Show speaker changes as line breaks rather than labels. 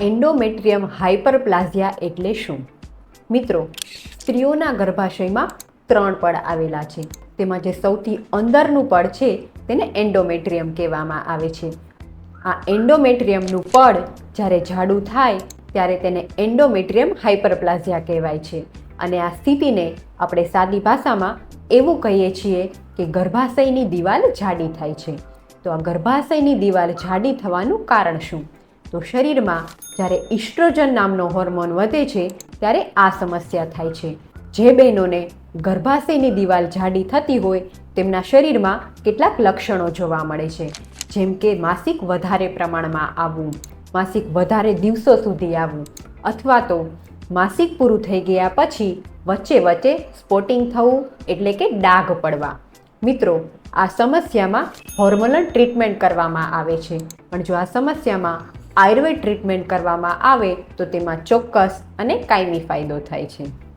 Endometrium હાઇપરપ્લાઝિયા એટલે શું? મિત્રો, સ્ત્રીઓના ગર્ભાશયમાં ત્રણ પડ આવેલા છે. તેમાં જે સૌથી અંદરનું પડ છે, તેને એન્ડોમેટ્રિયમ કહેવામાં આવે છે. આ એન્ડોમેટ્રિયમનું પડ જ્યારે જાડું થાય, ત્યારે તેને એન્ડોમેટ્રિયમ હાઇપરપ્લાઝિયા કહેવાય છે. અને આ સ્થિતિને આપણે સાદી ભાષામાં એવું કહીએ છીએ કે ગર્ભાશયની દિવાલ જાડી થાય છે. તો આ ગર્ભાશયની દિવાલ જાડી થવાનું કારણ શું? તો શરીરમાં જ્યારે ઇસ્ટ્રોજન નામનો હોર્મોન વધે છે, ત્યારે આ સમસ્યા થાય છે. જે બહેનોને ગર્ભાશયની દિવાલ જાડી થતી હોય, તેમના શરીરમાં કેટલાક લક્ષણો જોવા મળે છે. જેમ કે માસિક વધારે પ્રમાણમાં આવવું, માસિક વધારે દિવસો સુધી આવવું, અથવા તો માસિક પૂરું થઈ ગયા પછી વચ્ચે વચ્ચે સ્પોટિંગ થવું, એટલે કે ડાઘ પડવા. મિત્રો, આ સમસ્યામાં હોર્મોનલ ટ્રીટમેન્ટ કરવામાં આવે છે. પણ જો આ સમસ્યામાં આયુર્વેદ ટ્રીટમેન્ટ કરવામાં આવે તો તેમાં ચોક્કસ અને કાયમી ફાયદો થાય છે.